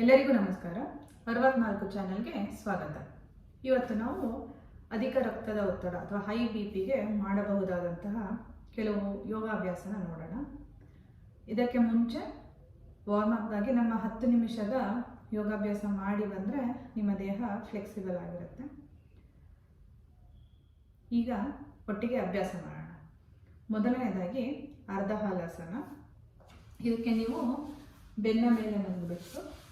ಎಲ್ಲರಿಗೂ ನಮಸ್ಕಾರ. ಅರವತ್ನಾಲ್ಕು ಚಾನೆಲ್ಗೆ ಸ್ವಾಗತ. ಇವತ್ತು ನಾವು ಅಧಿಕ ರಕ್ತದ ಒತ್ತಡ ಅಥವಾ ಹೈ ಬಿ ಪಿಗೆ ಮಾಡಬಹುದಾದಂತಹ ಕೆಲವು ಯೋಗಾಭ್ಯಾಸನ ನೋಡೋಣ. ಇದಕ್ಕೆ ಮುಂಚೆ ವಾರ್ಮಪ್ಗಾಗಿ ನಮ್ಮ ಹತ್ತು ನಿಮಿಷದ ಯೋಗಾಭ್ಯಾಸ ಮಾಡಿ ಬಂದರೆ ನಿಮ್ಮ ದೇಹ ಫ್ಲೆಕ್ಸಿಬಲ್ ಆಗಿರುತ್ತೆ. ಈಗ ಒಟ್ಟಿಗೆ ಅಭ್ಯಾಸ ಮಾಡೋಣ. ಮೊದಲನೇದಾಗಿ ಅರ್ಧ ಹಾಲಾಸನ ಇದಕ್ಕೆ ನೀವು ಬೆನ್ನ ಮೇಲೆ ಮಲಗಬೇಕು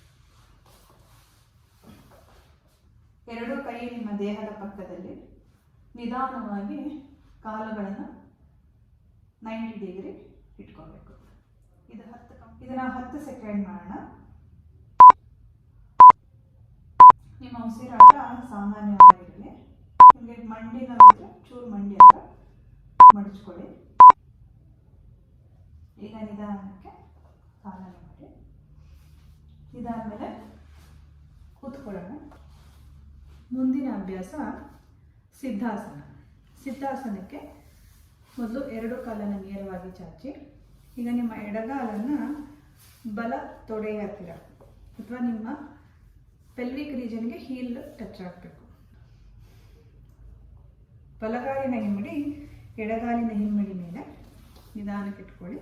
ಎರಡು ಕೈ ನಿಮ್ಮ ದೇಹದ ಪಕ್ಕದಲ್ಲಿ ನಿಧಾನವಾಗಿ ಕಾಲುಗಳನ್ನು ನೈಂಟಿ ಡಿಗ್ರಿ ಇಟ್ಕೋಬೇಕು. ಇದು ಹತ್ತು ಇದನ್ನು ಹತ್ತು ಸೆಕೆಂಡ್ ಮಾಡೋಣ. ನಿಮ್ಮ ಉಸಿರಾಟ ಸಾಮಾನ್ಯವಾಗಿರಲಿ. ನಿಮಗೆ ಮಂಡಿ ನೋವಿದ್ರೆ ಚೂರು ಮಂಡಿ ಅಂತ ಮಡಚ್ಕೊಳ್ಳಿ. ಈಗ ನಿಧಾನಕ್ಕೆ ಕಾಲನ್ನು ಮಾಡಿ. ಇದಾದಮೇಲೆ ಕೂತ್ಕೊಳ್ಳೋಣ. ಮುಂದಿನ ಅಭ್ಯಾಸ ಸಿದ್ಧಾಸನ. ಸಿದ್ಧಾಸನಕ್ಕೆ ಮೊದಲು ಎರಡು ಕಾಲನ್ನು ನೇರವಾಗಿ ಚಾಚಿ, ಈಗ ನಿಮ್ಮ ಎಡಗಾಲನ್ನು ಬಲ ತೊಡೆಯ ಹತ್ತಿರ ಅಥವಾ ನಿಮ್ಮ ಪೆಲ್ವಿಕ್ ರೀಜನ್ಗೆ ಹೀಲ್ ಟಚ್ ಆಗಬೇಕು ಬಲಗಾಲಿನ ಹಿಮ್ಮಡಿ ಎಡಗಾಲಿನ ಹಿಮ್ಮಡಿ ಮೇಲೆ ನಿಧಾನಕ್ಕೆ ಇಟ್ಕೊಳ್ಳಿ.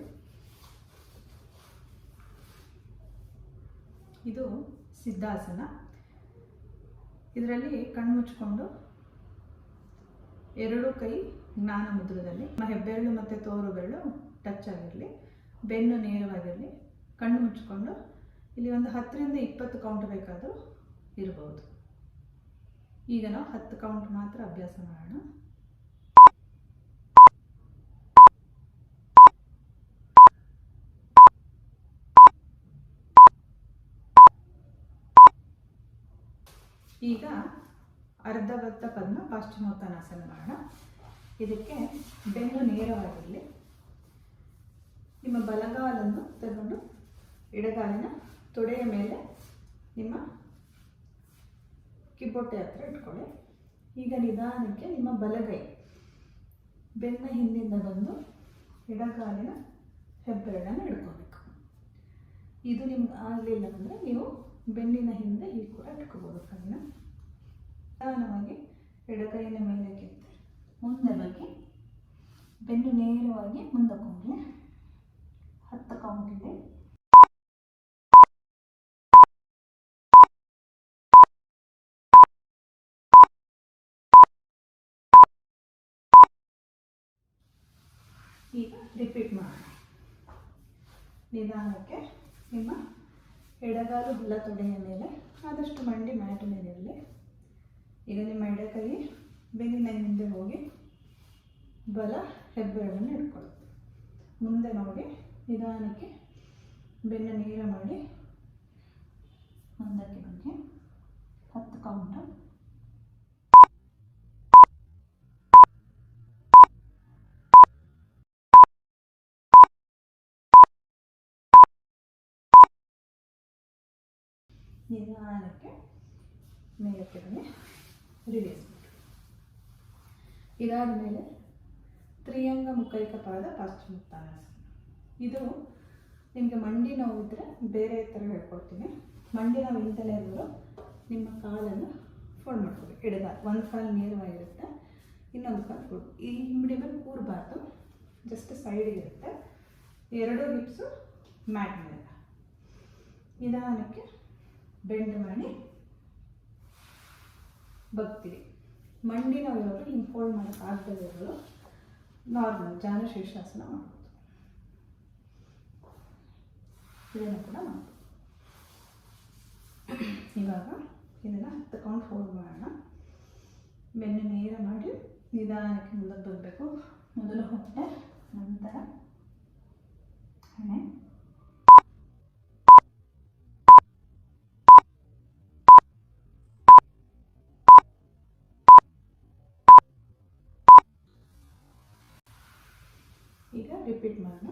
ಇದು ಸಿದ್ಧಾಸನ. ಇದರಲ್ಲಿ ಕಣ್ಣು ಮುಚ್ಕೊಂಡು ಎರಡು ಕೈ ಜ್ಞಾನ ಮುದ್ರದಲ್ಲಿ ಹೆಬ್ಬೆರಳು ಮತ್ತು ತೋರು ಬೆರಳು ಟಚ್ ಆಗಿರಲಿ, ಬೆನ್ನು ನೇರವಾಗಿರಲಿ, ಕಣ್ಣು ಮುಚ್ಕೊಂಡು ಇಲ್ಲಿ ಒಂದು ಹತ್ತರಿಂದ ಇಪ್ಪತ್ತು ಕೌಂಟ್ ಬೇಕಾದರೂ ಇರಬಹುದು ಈಗ ನಾವು ಹತ್ತು ಕೌಂಟ್ ಮಾತ್ರ ಅಭ್ಯಾಸ ಮಾಡೋಣ. ಈಗ ಅರ್ಧಬದ್ಧ ಪದ್ಮ ಪಾಶ್ಚಿಮೋತ್ತನಾಸನ ಮಾಡೋಣ ಇದಕ್ಕೆ ಬೆನ್ನು ನೇರವಾಗಿರಲಿ. ನಿಮ್ಮ ಬಲಗಾಲನ್ನು ತಗೊಂಡು ಎಡಗಾಲಿನ ತೊಡೆಯ ಮೇಲೆ ನಿಮ್ಮ ಕಿಬ್ಬೊಟ್ಟೆ ಹತ್ರ ಇಟ್ಕೊಳ್ಳಿ. ಈಗ ನಿಧಾನಕ್ಕೆ ನಿಮ್ಮ ಬಲಗೈ, ಬೆನ್ನ ಹಿಂದಿಂದ ಬಂದು ಎಡಗಾಲಿನ ಹೆಬ್ಬೆರಳನ್ನು ಇಡ್ಕೋಬೇಕು ಇದು ನಿಮ್ಗೆ ಆಗಲಿಲ್ಲ ಅಂದರೆ ನೀವು ಬೆನ್ನಿನ ಹಿಂದೆ ಹೀಗೆ ಕೂಡ ಇಟ್ಕೋಬೋದು ಕೈನ ನಿಧಾನವಾಗಿ ಎಡಗೈನ ಮೇಲೆ ಕೆತ್ತಿ. ಮುಂದೆ ಬಗ್ಗೆ ಬೆನ್ನು ನೇರವಾಗಿ ಮುಂದಕ್ಕೆ ಹೋಗಲಿ ಹತ್ತು ಇದೆ ಈಗ ರಿಪೀಟ್ ಮಾಡಿ. ನಿಧಾನಕ್ಕೆ ನಿಮ್ಮ ಎಡಗಾಲು ಬಲ ತೊಡೆಯ ಮೇಲೆ, ಆದಷ್ಟು ಮಂಡಿ ಮ್ಯಾಟ್ ಮೇಲೆ. ಇರಲಿ ಈಗ ನಿಮ್ಮ ಎಡಕೈ ಬೆನ್ನಿನ ಹಿಂದೆ ಹೋಗಿ ಬಲ ಹೆಬ್ಬೆರಳನ್ನು ಇಟ್ಕೊಳ್ಳಿ. ಮುಂದೆ ನೋಡಿ, ನಿಧಾನಕ್ಕೆ ಬೆನ್ನ ನೀರ ಮಾಡಿ, ಒಂದಕ್ಕೆ ಬಗ್ಗೆ ಹತ್ತು ಕೌಂಟ ನಿಧಾನಕ್ಕೆ ಮೇಲಕ್ಕೆ ರಿಲೀಸ್ ಮಾಡಿ ಇದಾದ ಮೇಲೆ ತ್ರಿಯಂಗ ಮುಖೈಕ ಪಾದ ಪಾಶ್ಚಿಮೋತ್ತಾನಾಸನ ಇದು ನಿಮಗೆ ಮಂಡಿ ನೋವು ಇದ್ದರೆ ಬೇರೆ ಥರ ಹೇಳ್ಕೊಡ್ತೀನಿ. ಮಂಡಿ ನೋವು ಇಲ್ದಲೇ ಇರೋರು ನಿಮ್ಮ ಕಾಲನ್ನು ಫೋಲ್ಡ್ ಮಾಡ್ಕೊಬೇಕು ಎಡಗಾಲ ಒಂದು ಕಾಲು ನೇರವಾಗಿರುತ್ತೆ, ಇನ್ನೊಂದು ಕಾಲು ಫೋಲ್ಡ್ ಈ ಹಿಂಬಡಿ ಮೇಲೆ ಕೂರಬಾರ್ದು ಜಸ್ಟ್ ಸೈಡಿಗೆ ಇರುತ್ತೆ. ಎರಡು ಹಿಪ್ಸು ಮ್ಯಾಟ್ ಮೇಲೆ. ನಿಧಾನಕ್ಕೆ ಬೆಂಡ್ ಮಾಡಿ ಬಗ್ತೀವಿ. ಮಂಡಿ ನೋವಿರೋರು ಹಿಂಗೆ ಫೋಲ್ಡ್ ಮಾಡೋಕ್ಕೆ ಆಗದೇ ಇರೋರು ನಾರ್ಮಲ್ ಜಾನ ಶೀರ್ಷಾಸನ ಮಾಡ್ಬೋದು. ಇದನ್ನು ಕೂಡ ಮಾಡ್ಬೋದು. ಇವಾಗ ಇದನ್ನು ಕೌಂಟ್ ಫೋಲ್ಡ್ ಮಾಡೋಣ. ಬೆನ್ನು ನೇರ ಮಾಡಿ ನಿಧಾನಕ್ಕೆ ಮುಂದಕ್ಕೆ ಬರಬೇಕು. ಮೊದಲು ಹೊಟ್ಟೆ, ನಂತರ ಹಣೆ. ಈಗ ರಿಪೀಟ್ ಮಾಡೋಣ.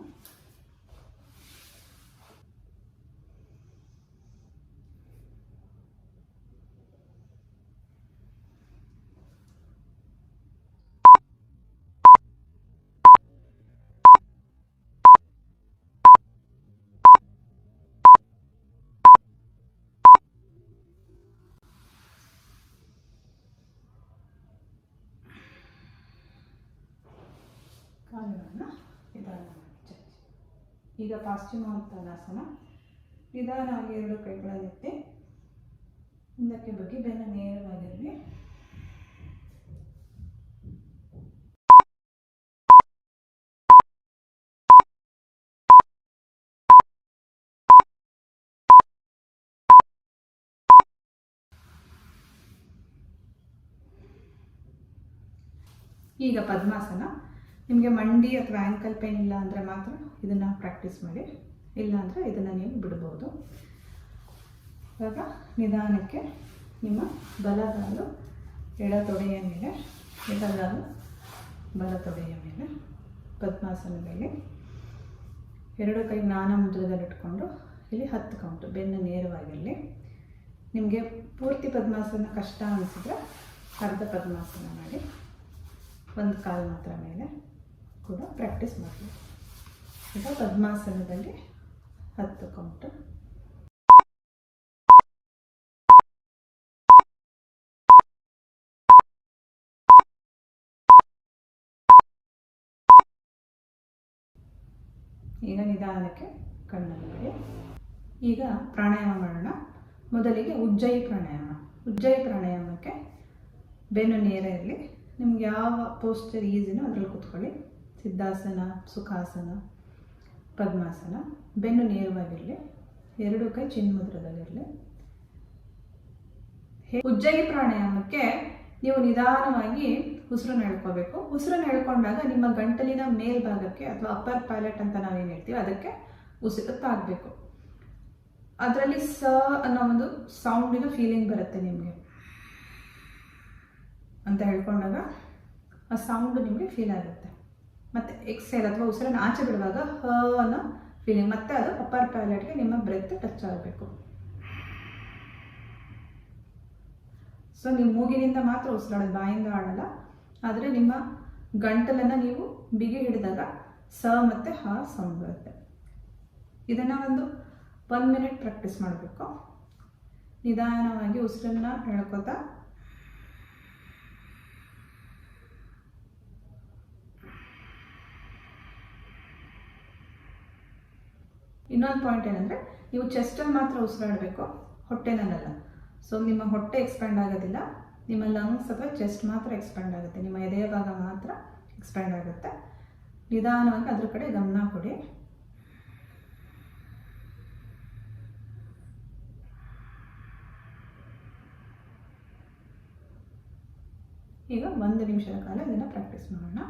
ಈಗ ಪಾಶ್ಚಿಮೋತ್ತಾನಾಸನ ನಿಧಾನವಾಗಿ ಎರಡು ಕೈಗಳನ್ನೆತ್ತಿ ಹಿಂದಕ್ಕೆ ಬಗ್ಗೆ ಬೆನ್ನ ನೇರವಾಗಿರಲಿ. ಈಗ ಪದ್ಮಾಸನ. ನಿಮಗೆ ಮಂಡಿ ಅಥವಾ ಆ್ಯಂಕಲ್ ಪೇನ್ ಇಲ್ಲ ಅಂದರೆ ಮಾತ್ರ ಇದನ್ನು ಪ್ರಾಕ್ಟೀಸ್ ಮಾಡಿ. ಇಲ್ಲ ಅಂದರೆ ಇದನ್ನು ನೀವು ಬಿಡ್ಬೋದು. ಇವಾಗ ನಿಧಾನಕ್ಕೆ ನಿಮ್ಮ ಬಲಗಾಲು ಎಡ ತೊಡೆಯ ಮೇಲೆ ಎಡಗಾಲು ಬಲ ತೊಡೆಯ ಮೇಲೆ ಪದ್ಮಾಸನದಲ್ಲಿ ಎರಡು ಕೈ ಮುದ್ರದಲ್ಲಿ ಇಟ್ಕೊಂಡು ಇಲ್ಲಿ ಹತ್ತು ಕೌಂಟು ಬೆನ್ನು ನೇರವಾಗಿರಲಿ. ನಿಮಗೆ ಪೂರ್ತಿ ಪದ್ಮಾಸನ ಕಷ್ಟ ಅನಿಸಿದ್ರೆ ಅರ್ಧ ಪದ್ಮಾಸನ ಮಾಡಿ. ಒಂದು ಕಾಲು ಮಾತ್ರ ಮೇಲೆ. ಕೂಡ ಪ್ರಾಕ್ಟೀಸ್ ಮಾಡಿ ಈಗ ಪದ್ಮಾಸನದಲ್ಲಿ ಹತ್ತು ಕೌಂಟು ಈಗ ನಿಧಾನಕ್ಕೆ ಮಾಡಿ ಈಗ ಪ್ರಾಣಾಯಾಮ ಮಾಡೋಣ. ಮೊದಲಿಗೆ ಉಜ್ಜಯಿ ಪ್ರಾಣಾಯಾಮ. ಉಜ್ಜಯಿ ಪ್ರಾಣಾಯಾಮಕ್ಕೆ ಬೆನ್ನು ನೇರ ಇರಲಿ ನಿಮ್ಗೆ ಯಾವ ಪೋಸ್ಚರ್ ಈಸಿನೋ ಅದರಲ್ಲಿ ಕೂತ್ಕೊಳ್ಳಿ. ಸಿದ್ಧಾಸನ, ಸುಖಾಸನ, ಪದ್ಮಾಸನ, ಬೆನ್ನು ನೇರವಾಗಿರಲಿ, ಎರಡು ಕೈ ಚಿನ್ಮುದ್ರದಲ್ಲಿರಲಿ. ಉಜ್ಜಯಿ ಪ್ರಾಣಾಯಾಮಕ್ಕೆ ನೀವು ನಿಧಾನವಾಗಿ ಉಸಿರನ್ನು ಎಳ್ಕೋಬೇಕು. ಉಸಿರನ್ನು ಎಳ್ಕೊಂಡಾಗ ನಿಮ್ಮ ಗಂಟಲಿನ ಮೇಲ್ಭಾಗಕ್ಕೆ ಅಥವಾ ಅಪ್ಪರ್ ಪ್ಯಾಲೆಟ್ ಅಂತ ನಾವೇನು ಹೇಳ್ತೀವಿ, ಅದಕ್ಕೆ ಉಸಿರು ತಾಗಬೇಕು. ಅದರಲ್ಲಿ ಸ ಅನ್ನೋ ಒಂದು ಸೌಂಡಿನ ಫೀಲಿಂಗ್ ಬರುತ್ತೆ ನಿಮಗೆ. ಅಂತ ಹೇಳ್ಕೊಂಡಾಗ ಆ ಸೌಂಡ್ ನಿಮಗೆ ಫೀಲ್ ಆಗುತ್ತೆ. ಮತ್ತು ಎಕ್ಸೈಲ್ ಅಥವಾ ಉಸಿರನ್ನು ಆಚೆ ಬಿಡುವಾಗ ಹ ಅನ್ನೋ ಫೀಲಿಂಗ್ ಮತ್ತೆ ಅದು ಅಪ್ಪರ್ ಪ್ಯಾಲೆಟ್ಗೆ ನಿಮ್ಮ ಬ್ರೆತ್ ಟಚ್ ಆಗಬೇಕು. ಸೊ ನೀವು ಮೂಗಿನಿಂದ ಮಾತ್ರ ಉಸಿರಾಡೋದು ಬಾಯಿಂದ ಆಡಲ್ಲ. ಆದರೆ ನಿಮ್ಮ ಗಂಟಲನ್ನು ನೀವು ಬಿಗಿ ಹಿಡಿದಾಗ ಸ ಮತ್ತು ಹ ಸೌಂಡ್ ಬರುತ್ತೆ. ಇದನ್ನು ಒಂದು ಒನ್ ಮಿನಿಟ್ ಪ್ರಾಕ್ಟೀಸ್ ಮಾಡಬೇಕು. ನಿಧಾನವಾಗಿ ಉಸಿರನ್ನು ಹೇಳ್ಕೊತಾ ಇನ್ನೊಂದು ಪಾಯಿಂಟ್ ಏನಂದರೆ, ನೀವು ಚೆಸ್ಟಲ್ಲಿ ಮಾತ್ರ ಉಸಿರಾಡಬೇಕು ಹೊಟ್ಟೆನಲ್ಲ ಸೊ ನಿಮ್ಮ ಹೊಟ್ಟೆ ಎಕ್ಸ್ಪ್ಯಾಂಡ್ ಆಗೋದಿಲ್ಲ, ನಿಮ್ಮ ಲಂಗ್ಸ್ ಅಥವಾ ಚೆಸ್ಟ್ ಮಾತ್ರ ಎಕ್ಸ್ಪ್ಯಾಂಡ್ ಆಗುತ್ತೆ. ನಿಮ್ಮ ಎದೆಯ ಭಾಗ ಮಾತ್ರ ಎಕ್ಸ್ಪ್ಯಾಂಡ್ ಆಗುತ್ತೆ. ನಿಧಾನವಾಗಿ ಅದ್ರ ಕಡೆ ಗಮನ ಕೊಡಿ. ಈಗ ಒಂದು ನಿಮಿಷದ ಕಾಲ ಇದನ್ನು ಪ್ರಾಕ್ಟೀಸ್ ಮಾಡೋಣ.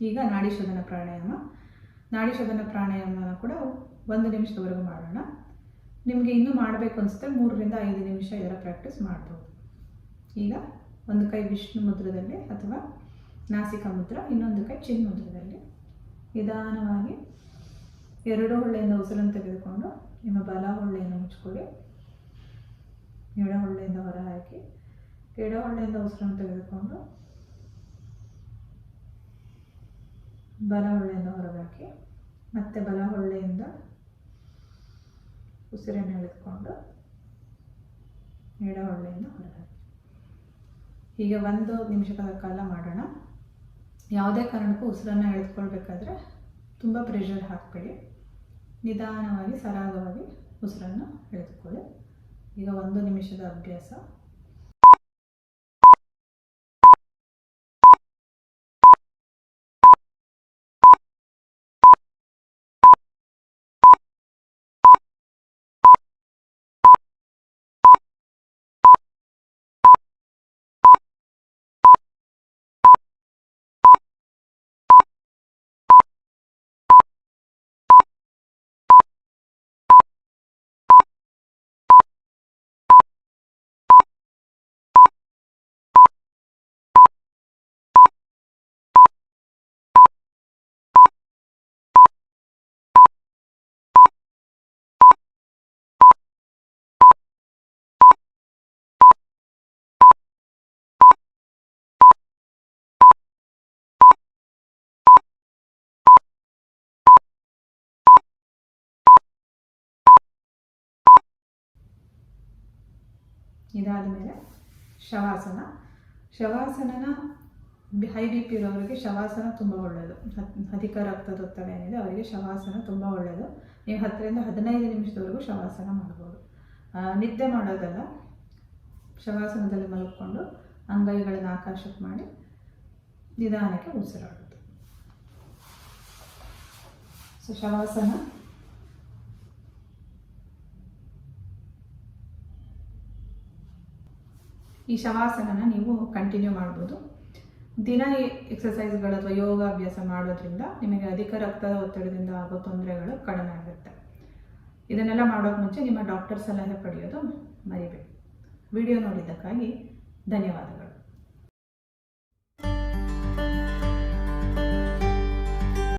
ಈಗ ನಾಡಿ ಶೋಧನ ಪ್ರಾಣಾಯಾಮ. ನಾಡಿ ಶೋಧನ ಪ್ರಾಣಾಯಾಮನ ಕೂಡ ಒಂದು ನಿಮಿಷದವರೆಗೂ ಮಾಡೋಣ. ನಿಮಗೆ ಇನ್ನೂ ಮಾಡಬೇಕು ಅನಿಸುತ್ತೆ, ಮೂರರಿಂದ ಐದು ನಿಮಿಷ ಇದರ ಪ್ರಾಕ್ಟೀಸ್ ಮಾಡ್ಬೋದು. ಈಗ ಒಂದು ಕೈ ವಿಷ್ಣು ಮುದ್ರದಲ್ಲಿ ಅಥವಾ ನಾಸಿಕ ಮುದ್ರ, ಇನ್ನೊಂದು ಕೈ ಚಿನ್ ಮುದ್ರದಲ್ಲಿ. ನಿಧಾನವಾಗಿ ಎರಡು ಹೊಳ್ಳೆಯಿಂದ ಉಸಿರನ್ನು ತೆಗೆದುಕೊಂಡು ನಿಮ್ಮ ಬಲ ಹೊಳ್ಳೆಯನ್ನು ಮುಚ್ಕೊಳ್ಳಿ. ಎಡ ಹೊಳ್ಳೆಯಿಂದ ಹೊರ ಹಾಕಿ, ಎಡ ಹೊಳ್ಳೆಯಿಂದ ಉಸಿರನ್ನು ತೆಗೆದುಕೊಂಡು ಬಲ ಹೊಳ್ಳೆಯಿಂದ ಹೊರಗಾಕಿ ಮತ್ತೆ ಬಲಹೊಳ್ಳೆಯಿಂದ ಉಸಿರನ್ನು ಎಳೆದುಕೊಂಡು ಎಡಹೊಳ್ಳೆಯನ್ನು ಹೊಳ್ಳೆಯಿಂದ ಹೊರಗಾಕಿ ಹೀಗೆ ಒಂದು ನಿಮಿಷದ ಕಾಲ ಮಾಡೋಣ. ಯಾವುದೇ ಕಾರಣಕ್ಕೂ ಉಸಿರನ್ನು ಎಳೆದುಕೊಳ್ಬೇಕಾದ್ರೆ ತುಂಬ ಪ್ರೆಷರ್ ಹಾಕಬೇಡಿ. ನಿಧಾನವಾಗಿ, ಸರಾಗವಾಗಿ ಉಸಿರನ್ನು ಎಳೆದುಕೊಳ್ಳಿ. ಈಗ ಒಂದು ನಿಮಿಷದ ಅಭ್ಯಾಸ. ಇದಾದ ಮೇಲೆ ಶವಾಸನ. ಶವಾಸನನ ಹೈ ಬಿ ಪಿ ಇರೋರಿಗೆ ಶವಾಸನ ತುಂಬ ಒಳ್ಳೆಯದು ಅಧಿಕ ರಕ್ತದೊತ್ತಡ ಏನಿದೆ ಅವರಿಗೆ ಶವಾಸನ ತುಂಬ ಒಳ್ಳೆಯದು ನೀವು ಹತ್ತರಿಂದ ಹದಿನೈದು ನಿಮಿಷದವರೆಗೂ ಶವಾಸನ ಮಾಡ್ಬೋದು. ನಿದ್ದೆ ಮಾಡೋದಲ್ಲ, ಶವಾಸನದಲ್ಲಿ ಮಲಗ್ಕೊಂಡು ಅಂಗೈಗಳನ್ನು ಆಕಾಶಕ್ಕೆ ಮಾಡಿ ನಿಧಾನಕ್ಕೆ ಉಸಿರಾಡೋದು ಸೊ ಶವಾಸನ ಈ ಶವಾಸನನ ನೀವು ಕಂಟಿನ್ಯೂ ಮಾಡ್ಬೋದು. ದಿನ ಎಕ್ಸಸೈಸ್ಗಳು ಅಥವಾ ಯೋಗಾಭ್ಯಾಸ ಮಾಡೋದ್ರಿಂದ ನಿಮಗೆ ಅಧಿಕ ರಕ್ತದ ಒತ್ತಡದಿಂದ ಆಗೋ ತೊಂದರೆಗಳು ಕಡಿಮೆ ಆಗುತ್ತೆ. ಇದನ್ನೆಲ್ಲ ಮಾಡೋಕೆ ಮುಂಚೆ ನಿಮ್ಮ ಡಾಕ್ಟರ್ ಸಲಹೆ ಪಡೆಯೋದು ಮರಿಬೇಕು ವಿಡಿಯೋ ನೋಡಿದ್ದಕ್ಕಾಗಿ ಧನ್ಯವಾದಗಳು.